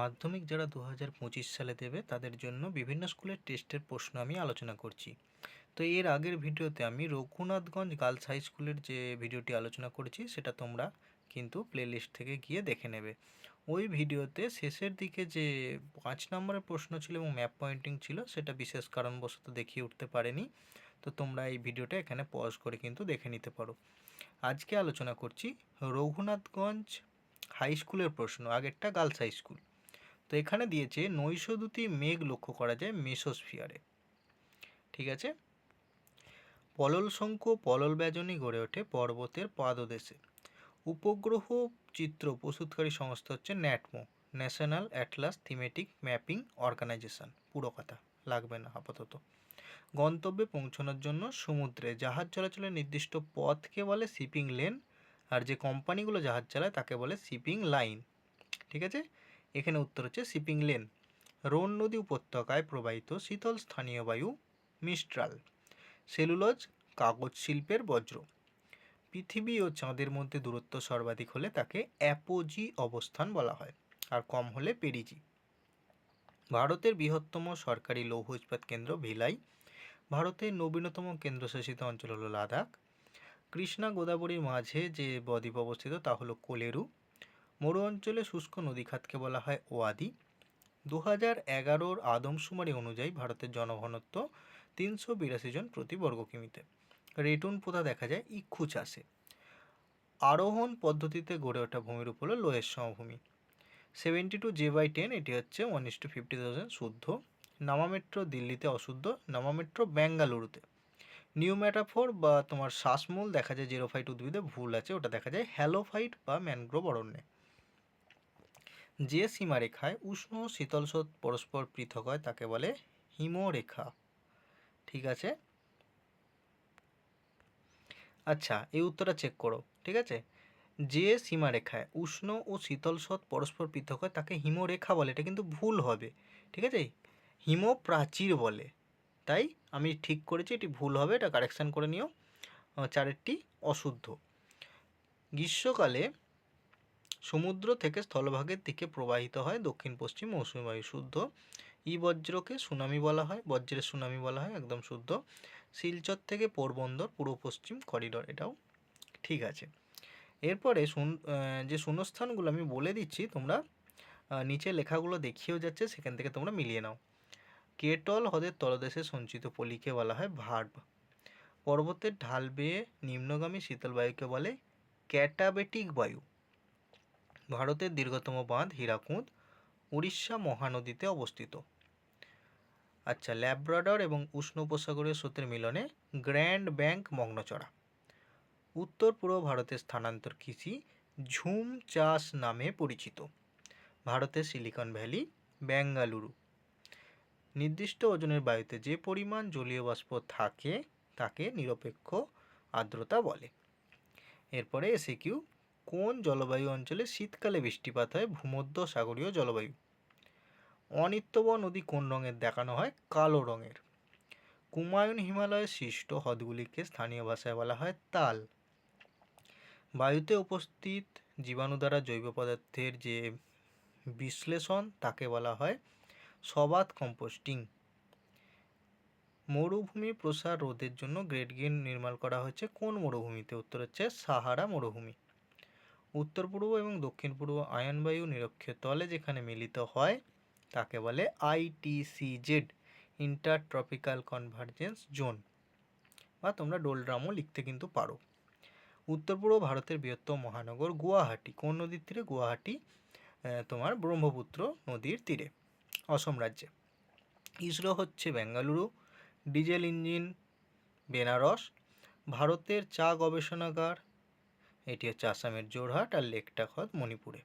মাধ্যমিক যারা দু হাজার পঁচিশ সালে দেবে, তাদের জন্য বিভিন্ন স্কুলের টেস্টের প্রশ্ন আমি আলোচনা করছি। তো এর আগের ভিডিওতে আমি রঘুনাথগঞ্জ গার্লস হাই স্কুলের যে ভিডিওটি আলোচনা করেছি, সেটা তোমরা কিন্তু প্লেলিস্ট থেকে গিয়ে দেখে নেবে। ওই ভিডিওতে শেষের দিকে যে পাঁচ নম্বরের প্রশ্ন ছিল এবং ম্যাপ পয়েন্টিং ছিল, সেটা বিশেষ কারণবশত দেখিয়ে উঠতে পারেনি। তো তোমরা এই ভিডিওটা এখানে পজ করে কিন্তু দেখে নিতে পারো। আজকে আলোচনা করছি রঘুনাথগঞ্জ হাই স্কুলের প্রশ্ন, আগেরটা গার্লস হাই স্কুল। তো এখানে দিয়েছে নৈশ দুটি মেঘ লক্ষ্য করা যায় মেসোস্ফিয়ারে। ঠিক আছে? পলল শঙ্কু পলল ব্যজনী গড়ে ওঠে পর্বতের পাদদেশে। উপগ্রহ চিত্র প্রস্তুতকারী সংস্থা হচ্ছে NATMO, national atlas thematic mapping organisation. পুরো কথা লাগবে না আপাতত। গন্তব্যে পৌঁছানোর জন্য সমুদ্রে জাহাজ চলাচলের নির্দিষ্ট পথকে বলে শিপিং লেন আর যে কোম্পানিগুলো জাহাজ চালায় তাকে বলে শিপিং লাইন। ঠিক আছে? এখানে উত্তর হচ্ছে শিপিং লেন। রোন নদী উপত্যকায় প্রবাহিত শীতল স্থানীয় বায়ু মিস্ট্রাল সেলুলোজ, কাগজ শিল্পের বজ্র। পৃথিবী ও চাঁদের মধ্যে দূরত্ব সর্বাধিক হলে তাকে অ্যাপোজি অবস্থান বলা হয়, আর কম হলে পেরিজি। ভারতের বৃহত্তম সরকারি লৌহ ইস্পাত কেন্দ্র ভিলাই। ভারতের নবীনতম কেন্দ্রশাসিত অঞ্চল হলো লাদাখ। কৃষ্ণা গোদাবরীর মাঝে যে বদ্বীপ অবস্থিত তা হলো কোলেরু। মরু অঞ্চলে শুষ্ক নদীখাতকে বলা হয় ওয়াদি। দু হাজার এগারোর আদমশুমারি অনুযায়ী ভারতের জনঘনত্ব তিনশো বিরাশি জন প্রতি বর্গ কিমিতে। রেটুন পোতা দেখা যায় ইক্ষু চাষে। আরোহণ পদ্ধতিতে গড়ে ওঠা ভূমির উপর লোয়ের সমভূমি। Seventy two J by ten, এটি হচ্ছে one is to fifty thousand শুদ্ধ। নামা মেট্রো দিল্লিতে অশুদ্ধ, নামা মেট্রো নিউ ম্যাটাফোর বা তোমার শ্বাসমূল দেখা যায়, জিরোফাইট উদ্ভিদে ভুল আছে, ওটা দেখা যায় হ্যালোফাইট বা ম্যানগ্রোভ অরণ্যে। যে সীমারেখায় উষ্ণ শীতল স্রোত পরস্পর পৃথক হয় তাকে বলে হিমরেখা। ঠিক আছে? আচ্ছা এই উত্তরটা চেক করো, ঠিক আছে? যে সীমারেখায় উষ্ণ ও শীতল স্রোত পরস্পর পৃথক হয় তাকে হিমরেখা বলে, এটা কিন্তু ভুল হবে, ঠিক আছে? হিম প্রাচীর বলে, তাই আমি ঠিক করেছি, এটি ভুল হবে, এটা কারেকশান করে নিও। চারেরটি অশুদ্ধ। গ্রীষ্মকালে সমুদ্র থেকে স্থলভাগের দিকে প্রবাহিত হয় দক্ষিণ, পশ্চিম মৌসুমী বায়ু শুদ্ধ। ই বজ্রকে সুনামি বলা হয়, বজ্রের সুনামি বলা হয়, একদম শুদ্ধ। শিলচর থেকে পোরবন্দর, পূর্ব পশ্চিম করিডর, এটাও ঠিক আছে। এরপরে যে শূন্যস্থানগুলো আমি বলে দিচ্ছি, তোমরা নিচে লেখাগুলো দেখিয়েও যাচ্ছে, সেখান থেকে তোমরা মিলিয়ে নাও। কেটল হ্রদের তলদেশে সঞ্চিত পলিকে বলা হয় ভার্ব। পর্বতের ঢাল বেয়ে নিম্নগামী শীতল বায়ুকে বলে ক্যাটাবেটিক বায়ু। ভারতের দীর্ঘতম বাঁধ হীরাকুঁদ, উড়িষ্যা মহানদীতে অবস্থিত। আচ্ছা ল্যাব্রাডর এবং উষ্ণ উপসাগরীয় স্রোতের মিলনে গ্র্যান্ড ব্যাংক মগ্নচড়া। উত্তর পূর্ব ভারতের স্থানান্তর কৃষি ঝুম চাষ নামে পরিচিত। ভারতের সিলিকন ভ্যালি, বেঙ্গালুরু। নির্দিষ্ট ওজনের বায়ুতে যে পরিমাণ জলীয় বাষ্প থাকে, তাকে নিরপেক্ষ আর্দ্রতা বলে। এরপরে এসে কিউ কোন জলবায়ু অঞ্চলে শীতকালে বৃষ্টিপাত হয়? ভূমধ্য সাগরীয় জলবায়ু। অনিত্যব নদী কোন রঙের দেখানো হয়? কালো রঙের। কুমায়ুন হিমালয়ের সৃষ্ট হ্রদগুলিকে স্থানীয় ভাষায় বলা হয় তাল। বায়ুতে উপস্থিত জীবাণু দ্বারা জৈব পদার্থের যে বিশ্লেষণ, তাকে বলা হয় সবাত কম্পোস্টিং। মরুভূমি প্রসার রোধের জন্য গ্রেট গেন নির্মাণ করা হয়েছে। কোন মরুভূমিতে? উত্তর হচ্ছে সাহারা মরুভূমি। উত্তর পূর্ব এবং দক্ষিণ পূর্ব আয়নবায়ু নিরক্ষীয় তলে যেখানে মিলিত হয়, তাকে বলে ITCZ inter tropical convergence zone বা তোমরা ডোলড্রামও লিখতে কিন্তু পারো। উত্তর পূর্ব ভারতের বৃহত্তম মহানগর গুয়াহাটি, কোন নদীর তীরে? গুয়াহাটি তোমার ব্রহ্মপুত্র নদীর তীরে, অসম রাজ্যে। ইসরো হচ্ছে বেঙ্গালুরু, ডিজেল ইঞ্জিন, বেনারস, ভারতের চা গবেষণাগার এটি হচ্ছে আসামের জোরহাট আর লেকটা হ্রদ মণিপুরে।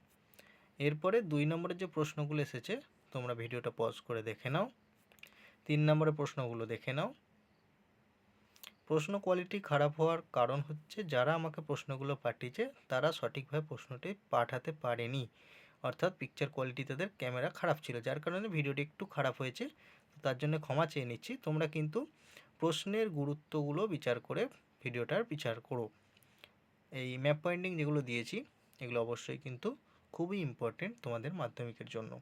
এরপরে দুই নম্বরের যে প্রশ্নগুলো এসেছে, তোমরা ভিডিওটা পজ করে দেখে নাও। তিন নম্বরের প্রশ্নগুলো দেখে নাও। প্রশ্ন কোয়ালিটি খারাপ হওয়ার কারণ হচ্ছে যারা আমাকে প্রশ্নগুলো পাঠিয়েছে, তারা সঠিকভাবে প্রশ্নটি পাঠাতে পারেনি। অর্থাৎ পিকচার কোয়ালিটি তাদের ক্যামেরা খারাপ ছিল, যার কারণে ভিডিওটি একটু খারাপ হয়েছে। তার জন্য ক্ষমা চেয়ে নিচ্ছি। তোমরা কিন্তু প্রশ্নের গুরুত্বগুলো বিচার করে ভিডিওটার বিচার করো। এই ম্যাপ পয়েন্টিং যেগুলো দিয়েছি এগুলো অবশ্যই কিন্তু খুবই ইম্পর্টেন্ট তোমাদের মাধ্যমিকের জন্য।